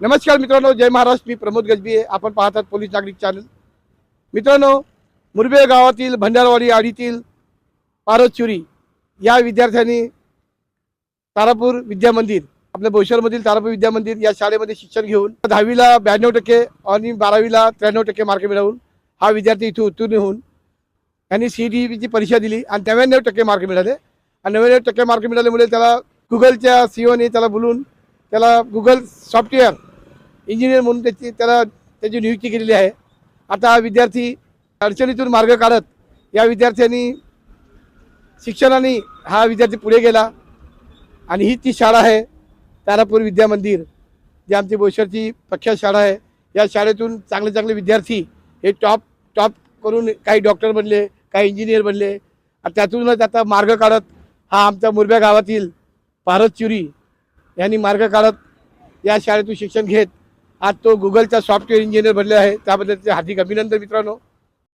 नमस्कार मित्रांनो जय महाराष्ट्र. मी प्रमोद गजबी आपण पाहतात पोलीस नागरिक चॅनल मित्रांनो मुरबे गावातील भंडारवाडी आडीतील पारसचुरी या विद्यार्थ्यांनी तारापूर विद्या मंदिर आपल्या बोईसरमधील तारापूर विद्या मंदिर या शाळेमध्ये शिक्षण घेऊन दहावीला ब्याण्णव टक्के आणि बारावीला त्र्याण्णव टक्के मार्क मिळवून हा विद्यार्थी इथे उत्तीर्ण होऊन त्यांनी सी डी ची परीक्षा दिली आणि नव्याण्णव टक्के मार्क मिळाले. आणि नव्याण्णव टक्के मार्क मिळाल्यामुळे त्याला गुगलच्या सीओने त्याला बोलून त्याला गुगल सॉफ्टवेअर इंजिनियर म्हणून त्याची त्याला त्याची नियुक्ती केलेली आहे. आता हा विद्यार्थी अडचणीतून मार्ग काढत या विद्यार्थ्यांनी शिक्षणाने हा विद्यार्थी पुढे गेला आणि ही ती शाळा आहे तारापूर विद्या मंदिर जी आमची बोईसरची प्रख्यात शाळा आहे. या शाळेतून चांगले चांगले विद्यार्थी हे टॉप टॉप करून काही डॉक्टर बनले काही इंजिनियर बनले. आणि त्यातूनच आता मार्ग काढत हा आमच्या मुरब्या गावातील पारस चुरी यांनी मार्ग काढत या शाळेतून शिक्षण घेत आज तो गुगलचा सॉफ्टवेअर इंजिनियर बनले आहे. त्याबद्दल ते हार्दिक अभिनंदन मित्रांनो.